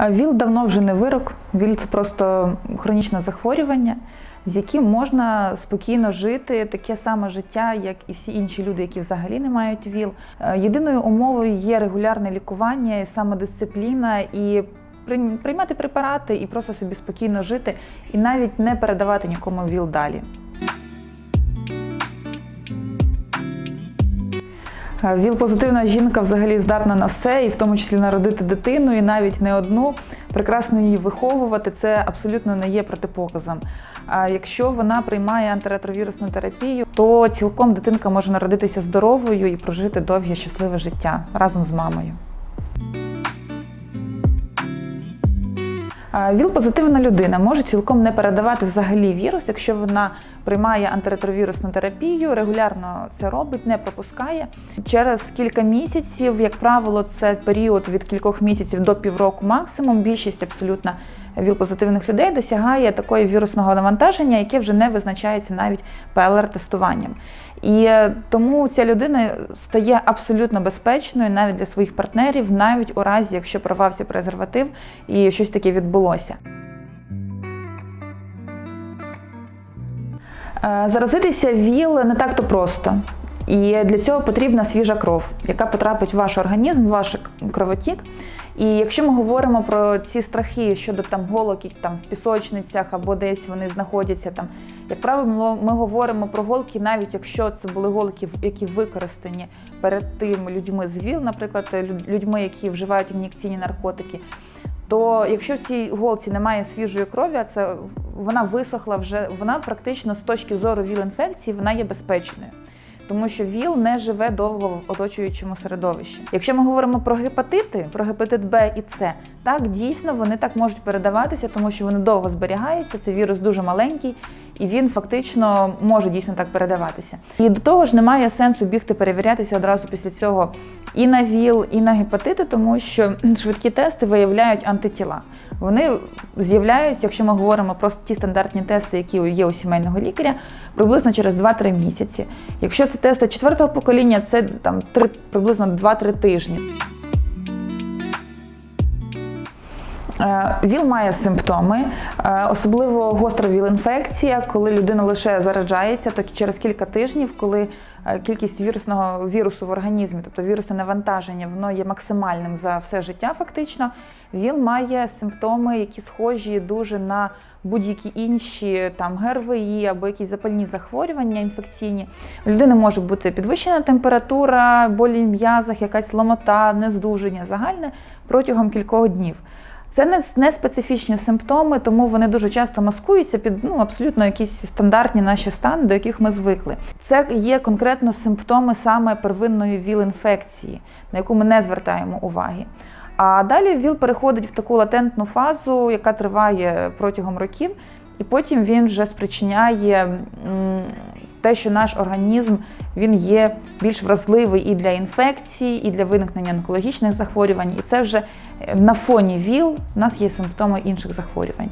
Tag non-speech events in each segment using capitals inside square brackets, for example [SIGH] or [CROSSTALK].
ВІЛ давно вже не вирок. ВІЛ це просто хронічне захворювання, з яким можна спокійно жити, таке саме життя, як і всі інші люди, які взагалі не мають ВІЛ. Е, Єдиною умовою є регулярне лікування, і самодисципліна і прийм- приймати препарати і просто собі спокійно жити, і навіть не передавати нікому ВІЛ далі. ВІЛ-позитивна жінка взагалі здатна на все, і в тому числі народити дитину, і навіть не одну, прекрасно її виховувати. Це абсолютно не є протипоказом. А якщо вона приймає антиретровірусну терапію, то цілком дитинка може народитися здоровою і прожити довге щасливе життя разом з мамою. ВІЛ-позитивна людина може цілком не передавати взагалі вірус, якщо вона приймає антиретровірусну терапію, регулярно це робить, не пропускає. Через кілька місяців, як правило, це період від кількох місяців до півроку максимум. Більшість абсолютно ВІЛ-позитивних людей досягає такої вірусного навантаження, яке вже не визначається навіть ПЛР-тестуванням. І е, тому ця людина стає абсолютно безпечною навіть для своїх партнерів, навіть у разі, якщо порвався презерватив і щось таке відбулося. Е, Заразитися ВІЛ не так-то просто. І для цього потрібна свіжа кров, яка потрапить в ваш організм, в ваш кровотік. І якщо ми говоримо про ці страхи щодо там голок, там в пісочницях або десь вони знаходяться там, як правило, ми говоримо про голки, навіть якщо це були голки, які використані перед тим людьми з ВІЛ, наприклад, людьми, які вживають ін'єкційні наркотики. То якщо в цій голці немає свіжої крові, а це вона висохла вже, вона практично з точки зору ВІЛ-інфекції вона є безпечною. Тому що ВІЛ не живе довго в оточуючому середовищі. Якщо ми говоримо про гепатити, про гепатит Б і С, так дійсно вони так можуть передаватися, тому що вони довго зберігаються. Це вірус дуже маленький, і він фактично може дійсно так передаватися. І до того ж немає сенсу бігти перевірятися одразу після цього і на ВІЛ, і на гепатити, тому що [CLEARS THROAT] швидкі тести виявляють антитіла. Вони з'являються, якщо ми говоримо про ті стандартні тести, які є у сімейного лікаря, приблизно через 2-3 місяці. Якщо це тести четвертого покоління, це там 3, приблизно 2-3 тижні. Е, ВІЛ має симптоми, е, особливо гостра ВІЛ-інфекція, коли людина лише заражається, то через кілька тижнів, коли е, кількість вірусного вірусу в організмі, тобто вірусне навантаження, воно є максимальним за все життя, фактично. ВІЛ має симптоми, які схожі дуже на будь-які інші там ГРВІ або якісь запальні захворювання інфекційні. У людини може бути підвищена температура, болі в м'язах, якась ломота, нездуження загальне протягом кількох днів. Це не, не специфічні симптоми, тому вони дуже часто маскуються під ну, абсолютно якісь стандартні наші стани, до яких ми звикли. Це є конкретно симптоми саме первинної ВІЛ-інфекції, на яку ми не звертаємо уваги. А далі ВІЛ переходить в таку латентну фазу, яка триває протягом років, і потім він вже спричиняє те, що наш організм він є більш вразливий і для інфекцій, і для виникнення онкологічних захворювань. І це вже е, на фоні ВІЛ у нас є симптоми інших захворювань.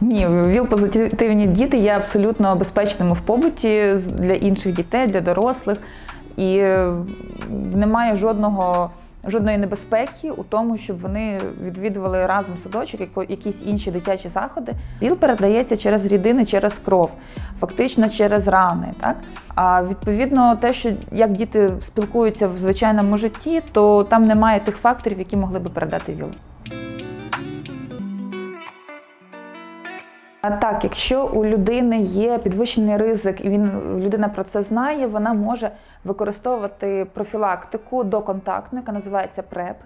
Ні, ВІЛ-позитивні діти є абсолютно безпечними в побуті для інших дітей, для дорослих. І е, немає жодного, жодної небезпеки у тому, щоб вони відвідували разом садочок, якісь інші дитячі заходи. ВІЛ передається через рідини, через кров, фактично через рани. Так? А відповідно, те, що як діти спілкуються в звичайному житті, то там немає тих факторів, які могли би передати ВІЛ. Так, якщо у людини є підвищений ризик, і він людина про це знає, вона може використовувати профілактику доконтактну, яка називається ПРЕП.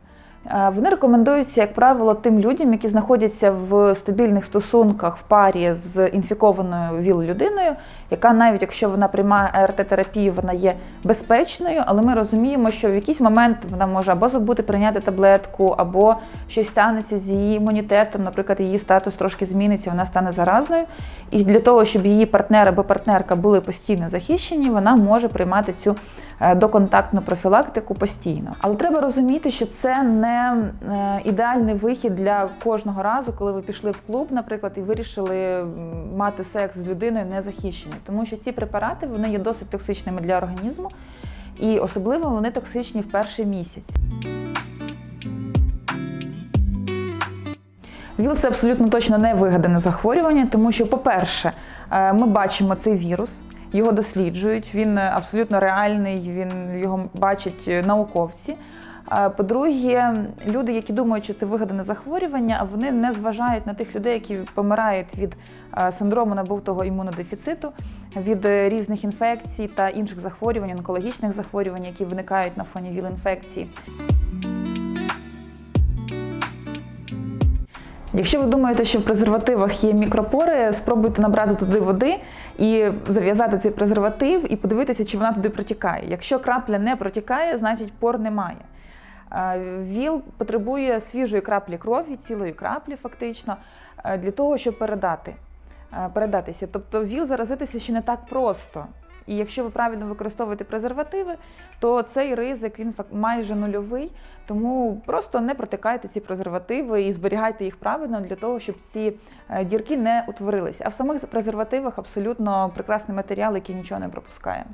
Е, Вони рекомендуються, як правило, тим людям, які знаходяться в стабільних стосунках в парі з інфікованою ВІЛ-людиною, яка навіть якщо вона приймає АРТ-терапію, вона є безпечною, але ми розуміємо, що в якийсь момент вона може або забути прийняти таблетку, або щось станеться з її імунітетом, наприклад, її статус трошки зміниться, вона стане заразною. І для того, щоб її партнер або партнерка були постійно захищені, вона може приймати цю доконтактну профілактику постійно. Але треба розуміти, що це не е, ідеальний вихід для кожного разу, коли ви пішли в клуб, наприклад, і вирішили мати секс з людиною незахищеною. Тому що ці препарати вони є досить токсичними для організму. і особливо вони токсичні в перший місяць. ВІЛ це абсолютно точно не вигадане захворювання, тому що, по-перше, е, ми бачимо цей вірус, його досліджують. Він е, абсолютно реальний, він його бачать е, науковці. По-друге, люди, які думають, що це вигадане захворювання, вони не зважають на тих людей, які помирають від е, синдрому набутого імунодефіциту, від різних інфекцій та інших захворювань, онкологічних захворювань, які виникають на фоні ВІЛ-інфекції. Якщо ви думаєте, що в презервативах є мікропори, спробуйте набрати туди води і зав'язати цей презерватив і подивитися, чи вона туди протікає. Якщо крапля не протікає, значить пор немає. ВІЛ потребує свіжої краплі крові, цілої краплі, фактично, е, для того, щоб передати, е, передатися. Тобто ВІЛ заразитися ще не так просто. І якщо ви правильно використовуєте презервативи, то цей ризик він майже нульовий. Тому просто не протикайте ці презервативи і зберігайте їх правильно для того, щоб ці е, дірки не утворилися. А в самих презервативах абсолютно прекрасний матеріал, який нічого не пропускає.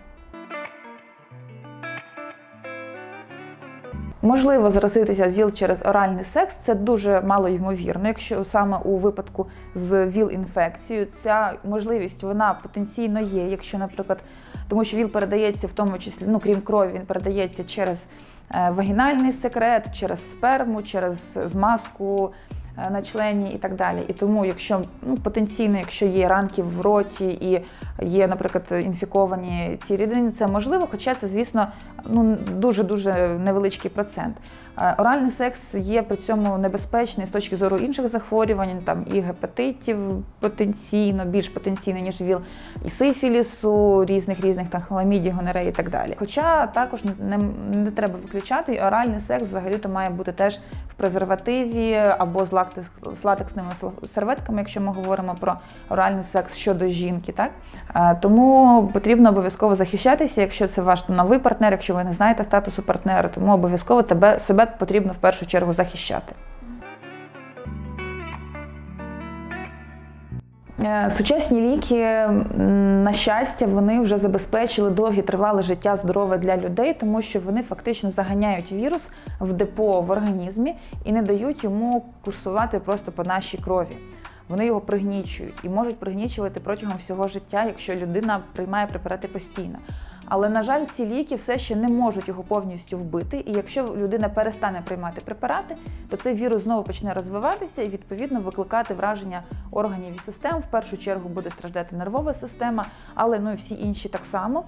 Можливо заразитися ВІЛ через оральний секс, це дуже мало ймовірно, якщо саме у випадку з ВІЛ-інфекцією ця можливість вона потенційно є, якщо, наприклад, тому що ВІЛ передається в тому числі, ну крім крові, він передається через е, вагінальний секрет, через сперму, через змазку е, на члені і так далі. І тому, якщо ну потенційно, якщо є ранки в роті і є, наприклад, інфіковані ці рідини, це можливо, хоча це, звісно, ну дуже дуже невеличкий процент. Е, Оральний секс є при цьому небезпечний з точки зору інших захворювань, там і гепатитів потенційно, більш потенційно, ніж ВІЛ, і сифілісу, різних різних там хламідій, гонореї і так далі. Хоча також не, не треба виключати, і оральний секс взагалі-то має бути теж в презервативі або з, лактис, з латексними серветками, якщо ми говоримо про оральний секс щодо жінки. Так? Е, Тому потрібно обов'язково захищатися, якщо це ваш новий партнер, якщо ви не знаєте статусу партнера, тому обов'язково тебе себе потрібно в першу чергу захищати. Е, Сучасні ліки, на щастя, вони вже забезпечили довге тривале життя здорове для людей, тому що вони фактично заганяють вірус в депо в організмі і не дають йому курсувати просто по нашій крові. Вони його пригнічують і можуть пригнічувати протягом всього життя, якщо людина приймає препарати постійно. Але, на жаль, ці ліки все ще не можуть його повністю вбити. І якщо людина перестане приймати препарати, то цей вірус знову почне розвиватися і відповідно викликати враження органів і систем. В першу чергу буде страждати нервова система, але ну і всі інші так само.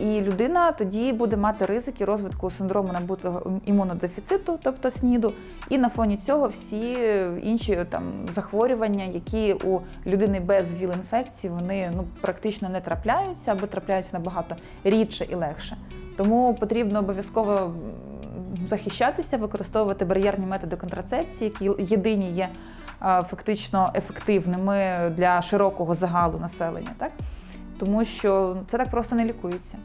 І людина тоді буде мати ризики розвитку синдрому набутого імунодефіциту, тобто СНІДу, і на фоні цього всі інші там захворювання, які у людини без ВІЛ-інфекції, вони ну практично не трапляються або трапляються набагато рідше і легше. Тому потрібно обов'язково захищатися, використовувати бар'єрні методи контрацепції, які єдині є фактично ефективними для широкого загалу населення, так тому що це так просто не лікується.